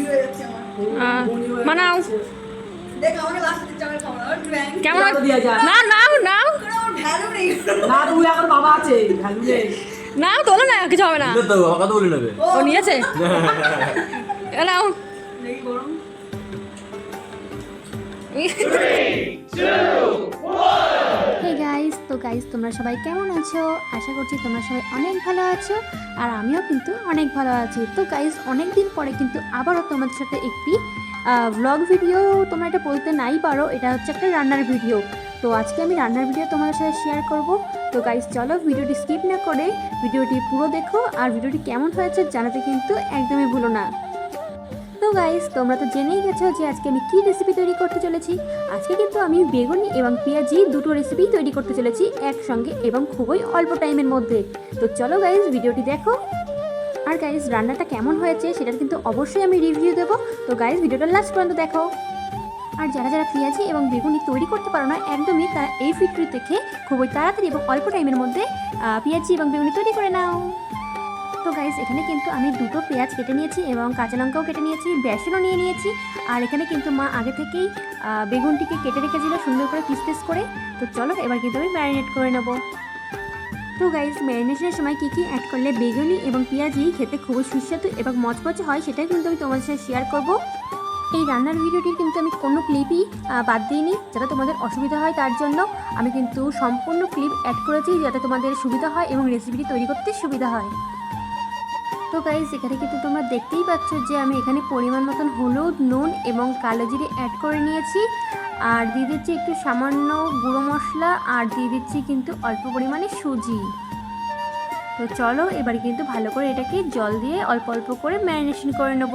হয়ে মনি হয়ে ব্যাংক কেমন না নাও নাও। না তোলো না কিছু হবে না। ও নিয়েছে। নাও। হে গাইস তো গাইস তোমরা সবাই কেমন আছো? আশা করছি তোমরা সবাই অনেক ভালো আছো, আর আমিও কিন্তু অনেক ভালো আছি। তো গাইস অনেক দিন পরে কিন্তু আবারও তোমাদের সাথে একটি ব্লগ ভিডিও তোমরা এটা বলতে নাই পারো, এটা হচ্ছে একটা রান্নার ভিডিও তো আজকে আমি রান্নার ভিডিও তোমাদের সাথে শেয়ার করব। তো গাইস চলো ভিডিওটি স্কিপ না করে ভিডিওটি পুরো দেখো, আর ভিডিওটি কেমন হয়েছে জানাতে কিন্তু একদমই ভুলো না। তো গাইস তোমরা তো জেনেই গেছো যে আজকে আমি কি রেসিপি তৈরি করতে চলেছি। আজকে কিন্তু আমি বেগুনি এবং পেঁয়াজি দুটো রেসিপি তৈরি করতে চলেছি একসঙ্গে এবং খুবই অল্প টাইমের মধ্যে। তো চলো গাইস ভিডিওটি দেখো। আর গাইস রান্নাটা কেমন হয়েছে সেটার কিন্তু অবশ্যই আমি রিভিউ দেবো। তো গাইস ভিডিওটা লাস্ট পর্যন্ত দেখো। আর যারা যারা পেঁয়াজি এবং বেগুনি তৈরি করতে পারো না, একদমই তারা এই ভিডিও দেখে খুবই তাড়াতাড়ি এবং অল্প টাইমের মধ্যে পেঁয়াজি এবং বেগুনি তৈরি করে নাও। তো গাইস এখানে কিন্তু আমি দুটো পেঁয়াজ কেটে নিয়েছি এবং কাঁচা লঙ্কাও কেটে নিয়েছি, বেসনও নিয়ে নিয়েছি। আর এখানে কিন্তু মা আগে থেকেই বেগুনটিকে কেটে রেখেছিল সুন্দর করে পিস পিস করে। তো চলো, এবার কিন্তু আমি ম্যারিনেট করে নেব। তো গাইস ম্যারিনেশনের সময় কী কী অ্যাড করলে বেগুনি এবং পেঁয়াজি খেতে খুবই সুস্বাদু এবং মচমচে হয়, সেটাই কিন্তু আমি তোমাদের সাথে শেয়ার করব। এই রান্নার ভিডিওটির কিন্তু আমি কোনো ক্লিপই বাদ দিইনি, যাতে তোমাদের অসুবিধা হয় তার জন্য। আমি কিন্তু সম্পূর্ণ ক্লিপ অ্যাড করেছি যাতে তোমাদের সুবিধা হয় এবং রেসিপিটি তৈরি করতে সুবিধা হয়। তো গাইজ এখানে কিন্তু তোমরা দেখতেই পাচ্ছ যে আমি এখানে পরিমাণ মতন হলুদ, নুন এবং কালো জিরে অ্যাড করে নিয়েছি। আর দিয়ে দিচ্ছি একটু সামান্য গুঁড়ো মশলা আর দিয়ে দিচ্ছি কিন্তু অল্প পরিমাণে সুজি। তো চলো, এবার কিন্তু ভালো করে এটাকে জল দিয়ে অল্প অল্প করে ম্যারিনেশন করে নেব।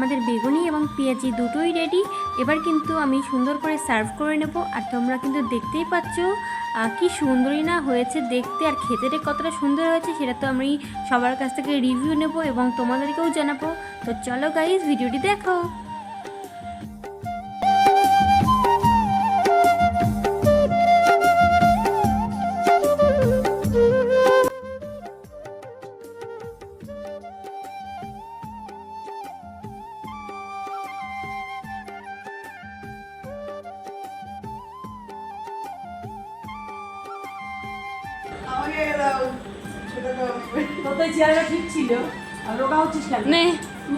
আমাদের বেগুনি এবং পেঁয়াজি দুটোই রেডি এবার কিন্তু আমি সুন্দর করে সার্ভ করে নেব। আর তোমরা কিন্তু দেখতেই পাচ্ছ কি সুন্দরই না হয়েছে দেখতে। আর খেতে যে কতটা সুন্দর হয়েছে সেটা তো আমি সবার কাছ থেকে রিভিউ নেব এবং তোমাদেরকেও জানাব। তো চলো গাইজ ভিডিওটি দেখো তোর তো এই ঠিক ছিল। আর রোগা হচ্ছিস কেন? নে।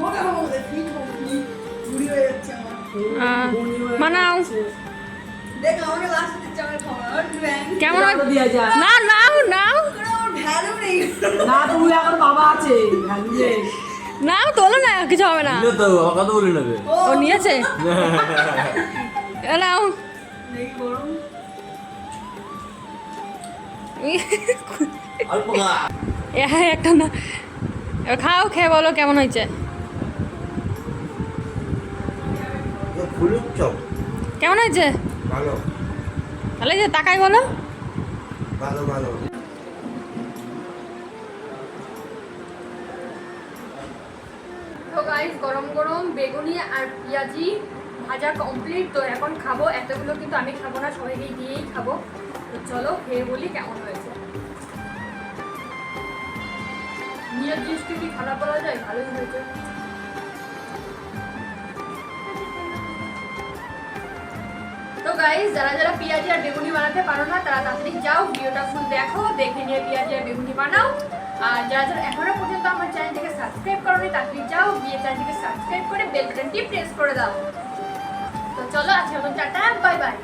মোটা হব ঠিক হব বুড়ি হয়ে কেমন? না নাও নাও। না তুই এখন বাবা আছে। ভ্যালু নাও তোলো না কিছু হবে না। তো কথা বলে নেবে। ও নিয়েছে। নাও। হ্যাঁ একটা না। খাও খেয়ে বলো কেমন হয়েছে? কেমন হয়েছে? ভালো। তাহলে যে তাকাই বলো। ভালো ভালো। তো গাইস গরম গরম বেগুনি আর পেঁয়াজি ভাজা কমপ্লিট তো এখন খাব এতগুলো কিন্তু আমি খাব না সবাইকে দিয়েই খাব। তো চলো, খেয়ে বলি কেমন হয়েছে। নিজের জিনিসকে কি খারাপ বলা যায়? ভালোই হয়েছে। তো গাইস যারা যারা পেঁয়াজি আর বেগুনি বানাতে পারো না, তারা তাড়াতাড়ি যাও, ভিডিওটা ফুল দেখো, দেখে নিয়ে পেঁয়াজি আর বেগুনি বানাও। আর যারা যারা এখনও পর্যন্ত আমার চ্যানেলটাকে সাবস্ক্রাইব করোনি, তাড়াতাড়ি যাও, গিয়ে চ্যানেলটাকে সাবস্ক্রাইব করে বেল বাটনটি প্রেস করে দাও। তো চলো আজকে মতন টাটা বাই বাই